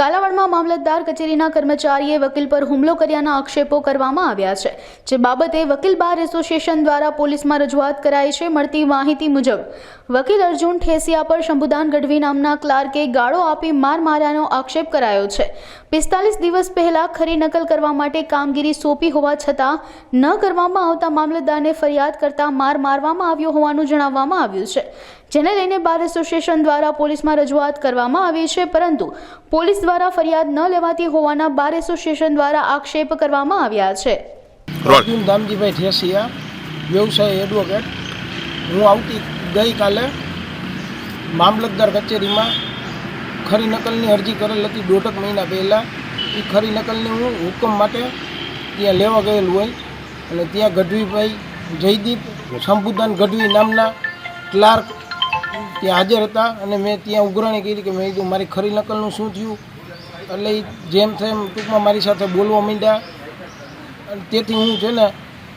કાલાવડમાં મામલતદાર કચેરીના કર્મચારીએ વકીલ પર હુમલો કર્યાના આક્ષેપો કરવામાં આવ્યા છે, જે બાબતે વકીલ બાર એસોસિએશન દ્વારા પોલીસમાં રજૂઆત કરાઈ છે, મળતી માહિતી મુજબ, વકીલ અર્જુન ઠેસિયા પર શંભુદાન ગઢવી નામના ક્લાર્કે ગાળો આપી માર માર્યાનો આક્ષેપ કરાયો છે. પિસ્તાલીસ દિવસ પહેલા ખરી નકલ કરવા માટે કામગીરી સોંપી હોવા છતાં, ન કરવામાં આવતા મામલતદારને ફરિયાદ કરતા માર મારવામાં આવ્યો હોવાનું જણાવવામાં આવ્યું છે. જેને લઈને બાર એસોસિએશન દ્વારા પોલીસમાં રજૂઆત કરવામાં આવી છે, પરંતુ પોલીસ દ્વારા ફરિયાદ ન લેવાતી હોવાના બાર એસોસિએશન દ્વારા આક્ષેપ કરવામાં આવ્યા છે. અર્જુન દામજીભાઈ ઠેસિયા વ્યવસાય એડવોકેટ હું આવતી ગઈકાલે મામલતદાર કચેરીમાં ખરી નકલની અરજી કરેલ હતી દોઢક મહિના પહેલાં. એ ખરી નકલની હું હુકમ માટે ત્યાં લેવા ગયેલું હોય. અને ત્યાં ગઢવીભાઈ જયદીપ શંભુદાન ગઢવી નામના ક્લાર્ક ત્યાં હાજર હતા. અને મેં ત્યાં ઉઘરાણી કરી કે મેં કીધું મારી ખરી નકલનું શું થયું? એટલે જેમ તેમ ટૂંકમાં મારી સાથે બોલવા માંડ્યા. અને તેથી હું છે ને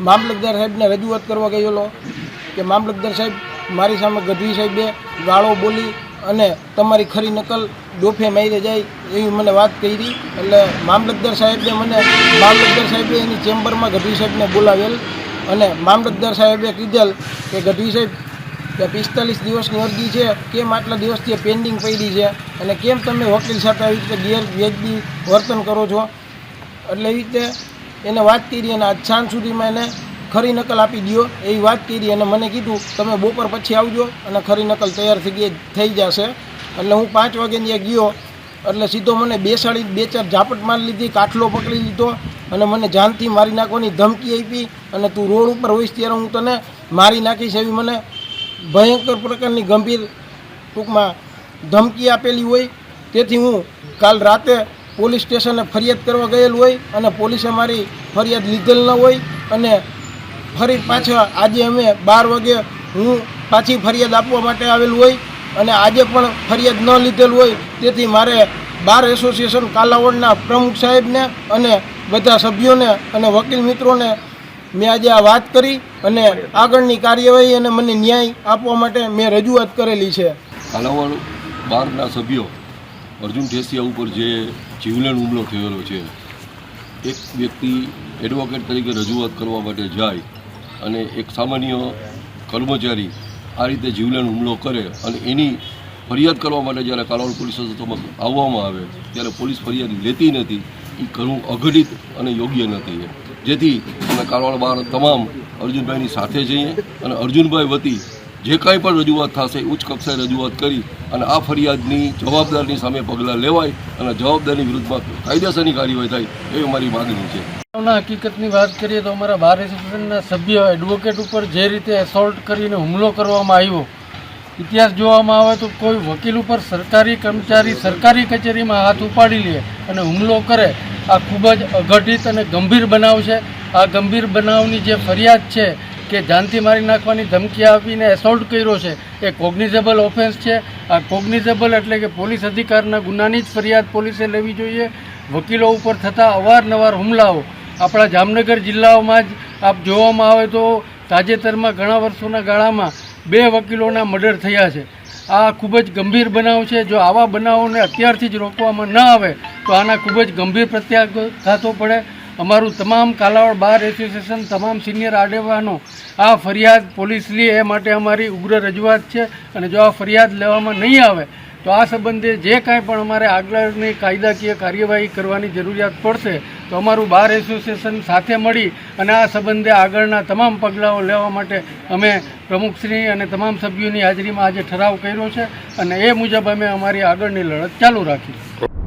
મામલતદાર સાહેબને રજૂઆત કરવા ગયેલો કે મામલતદાર સાહેબ, મારી સામે ગઢવી સાહેબે ગાળો બોલી અને તમારી ખરી નકલ ડોફે મારી જાય એવી મને વાત કરી. એટલે મામલતદાર સાહેબે મને, મામલતદાર સાહેબે એની ચેમ્બરમાં ગઢવી સાહેબને બોલાવેલ અને મામલતદાર સાહેબે કીધેલ કે ગઢવી સાહેબ કે પિસ્તાલીસ દિવસની અરજી છે, કેમ આટલા દિવસથી પેન્ડિંગ પડી છે અને કેમ તમે વકીલ સાથે આવી રીતે ગેરવ્યાજબી વર્તન કરો છો? એટલે એવી રીતે એને વાત કરી અને આજ સાંજ સુધીમાં એને ખરી નકલ આપી દો એવી વાત કરી અને મને કીધું, તમે બપોર પછી આવજો અને ખરી નકલ તૈયાર થઈ ગઈ, થઈ જશે. એટલે હું પાંચ વાગે ત્યાં ગયો. એટલે સીધો મને બેસાડી, બે ચાર ઝાપટ મારી લીધી, કાઠલો પકડી લીધો અને મને જાનથી મારી નાખવાની ધમકી આપી અને તું રોડ ઉપર હોઈશ ત્યારે હું તને મારી નાખીશ એવી મને ભયંકર પ્રકારની ગંભીર ટૂંકમાં ધમકી આપેલી હોય. તેથી હું કાલ રાતે પોલીસ સ્ટેશને ફરિયાદ કરવા ગયેલ હોય અને પોલીસે મારી ફરિયાદ લીધેલ ન હોય અને ફરી પાછા આજે અમે બાર વાગે હું પાછી ફરિયાદ આપવા માટે આવેલું હોય અને આજે પણ ફરિયાદ ન લીધેલ હોય. તેથી મારે બાર એસોસિએશન કાલાવડના પ્રમુખ સાહેબને અને બધા સભ્યોને અને વકીલ મિત્રોને મેં આજે આ વાત કરી અને આગળની કાર્યવાહી અને મને ન્યાય આપવા માટે મેં રજૂઆત કરેલી છે. કાલાવાડ બારના સભ્યો અર્જુન ઠેસિયા ઉપર જે જીવલેણ હુમલો થયેલો છે, એક વ્યક્તિ એડવોકેટ તરીકે રજૂઆત કરવા માટે જાય અને એક સામાન્ય કર્મચારી આ રીતે જીવલેણ હુમલો કરે અને એની ફરિયાદ કરવા માટે જ્યારે કાલાવાડ પોલીસ સ્ટેશનમાં આવવામાં આવે, ત્યારે પોલીસ ફરિયાદ લેતી નથી એ ઘણું અઘટિત અને યોગ્ય નથી જેથી અમે બહાર તમામ અર્જુનભાઈની સાથે જઈએ અને અર્જુનભાઈ વતી જે કાંઈ પણ રજૂઆત થશે, ઉચ્ચ કક્ષાએ રજૂઆત કરી અને આ ફરિયાદની જવાબદારની સામે પગલાં લેવાય અને જવાબદારની વિરુદ્ધમાં કાયદેસરની કાર્યવાહી થાય, એવી અમારી માગણી છે. હકીકતની વાત કરીએ તો અમારા બાર એસોસિએશનના સભ્ય એડવોકેટ ઉપર જે રીતે એસોલ્ટ કરીને હુમલો કરવામાં આવ્યો, ઇતિહાસ જોવામાં આવે તો કોઈ વકીલ ઉપર સરકારી કર્મચારી સરકારી કચેરીમાં હાથ ઉપાડી લે અને હુમલો કરે આ ખૂબ જ અઘટિત અને ગંભીર બનાવ છે. આ ગંભીર બનાવની જે ફરિયાદ છે કે જાનથી મારી નાખવાની ધમકી આપીને એસોલ્ટ કર્યો છે, એ કોગ્નિઝેબલ ઓફેન્સ છે. આ કોગ્નિઝેબલ એટલે કે પોલીસ અધિકારના ગુનાની જ ફરિયાદ પોલીસે લેવી જોઈએ. વકીલો ઉપર થતા અવારનવાર હુમલાઓ આપણા જામનગર જિલ્લાઓમાં જ આપ જોવામાં આવે તો તાજેતરમાં ઘણા વર્ષોના ગાળામાં બે વકીલોના મર્ડર થયા છે. આ ખૂબ જ ગંભીર બનાવ છે. જો આવા બનાવોને અત્યારથી જ રોકવામાં ન આવે તો આના ખૂબ જ ગંભીર પ્રત્યાઘાતો પડે. અમારું તમામ કાલાવડ બાર એસોસિએશન, તમામ સિનિયર આગેવાનો આ ફરિયાદ પોલીસ લે એ માટે અમારી ઉગ્ર રજૂઆત છે. અને જો આ ફરિયાદ લેવામાં નહીં આવે, તો આ સંબંધે જે કાંઈ પણ અમારે આગળની કાયદાકીય કાર્યવાહી કરવાની જરૂરિયાત પડશે, તો અમારું બાર એસોસિએશન સાથે મળી અને આ સંબંધે આગળના તમામ પગલાઓ લેવા માટે અમે પ્રમુખશ્રી અને તમામ સભ્યોની હાજરીમાં આજે ઠરાવ કર્યો છે. અને એ મુજબ અમે અમારી આગળની લડત ચાલુ રાખીશું.